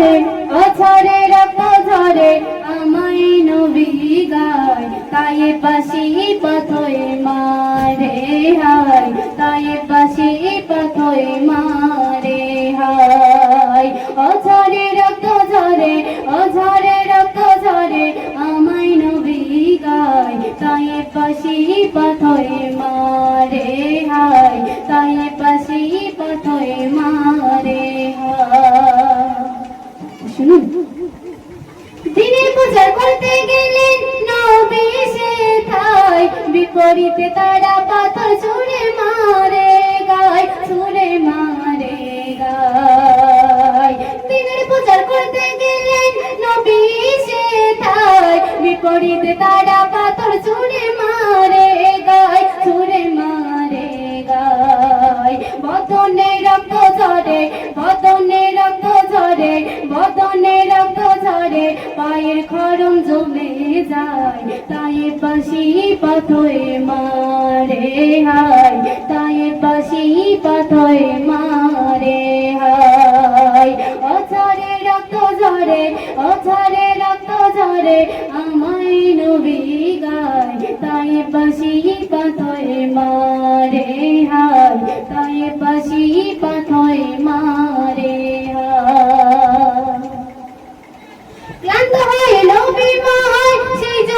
ঝরে অঝরে রক্ত ঝরে আমায় নবী গায়। তাই পাশি পথয়ে মারে হায়, তাই পাশি পথয়ে মারে হায়। অঝরে রক্ত ঝরে অঝরে রক্ত ঝরে আমায় নবী গায়। তাই পাশি পথয়ে মারে হায়, তাই পাশি পথয়ে মারে বিপরীতে তারা পাথর ছুঁড়ে মারে গায়, ছুঁড়ে মারে গায়। দিনের পূজা করতে গেলেন নবী সে তাই। বিপরীতে তারা পাথর ছুঁড়ে মারে গায়, ছুঁড়ে মারে গায়। বদনে রক্ত ঝরে পায়ের খরম জমে যায়, তাই পাশি পাথয়ে মারে হায়, তাই পাশি পাথয়ে মারে হায়। অঝরে রক্ত ঝরে, অঝরে রক্ত ঝরে আমায় নবী গায়, তাই পাশি পাথয়ে মারে হায়, তাই পাশি পাথয়ে মারে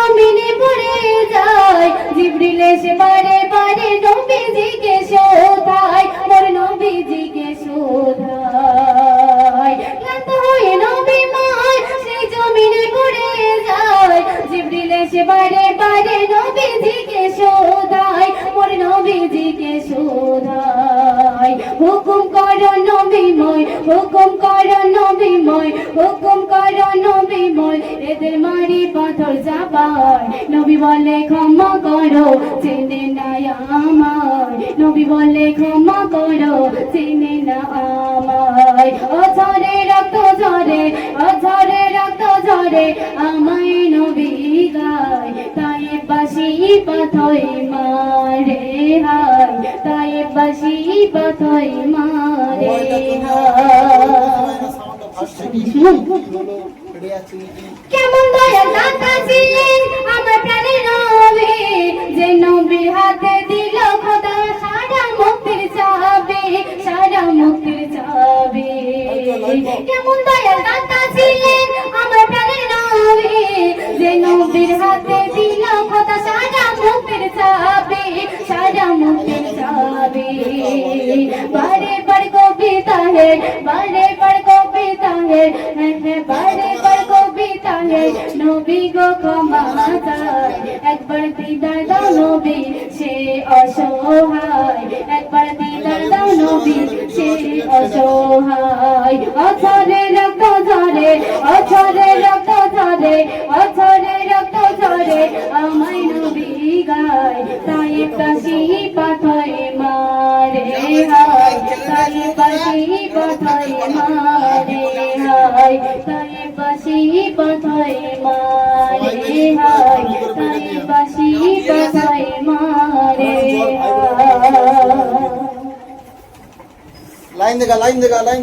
জমিনে পড়ে যায়। জিবরিল এসে বারে বারে নবীজিকে শোধায়। মোর নবীজিকে শোধায়। ক্লান্ত হয়ে নবী মায় সেই জমিনে পড়ে যায়। জিবরিল এসে বারে বারে নবীজিকে শোধায়। মোর নবীজিকে শোধায়। হুকুম হুকুম করো নবীময়, হুকুম করো নবীময়, এদের মারি পাথর যাবার নবী বলে, ক্ষমা করো, চেনে না আমায় নবী বলে, ক্ষমা করো, চেনে না আমায় অঝরে রক্ত ঝরে, অঝরে রক্ত ঝরে, আমায় নবী গায়। তাই বাসি পাথয় মারে। বাসি পাথয় মারে। কেমন দয়া দাতা ছিলেন আমার প্রাণের নবী যে নবী হাতে দিল খোদা সারা মুক্তির চাবি সারা মুক্তির চাবি। কেমন দয়া দাতা ছিলেন আমার প্রাণের নবী যে নবীর হাতে দিল খোদা সারা মুক্তির বার কবিতা হে বারে বার কবিতা হে নবী গো ক্ষমা চায় একবার দিদার নবী, সে অসহায়। একবার দিদার নবী, সে অসহায়। অছরে রক্ত ঝরে অছরে রক্ত ঝরে অছরে রক্ত ঝরে, আমায় নবী গায়। তাই কাশি পাথরে মারে হায়, তাই পাশি পাথরে মারে হায় তাই মারে লাইন দেখা লাইন দেখা লাইন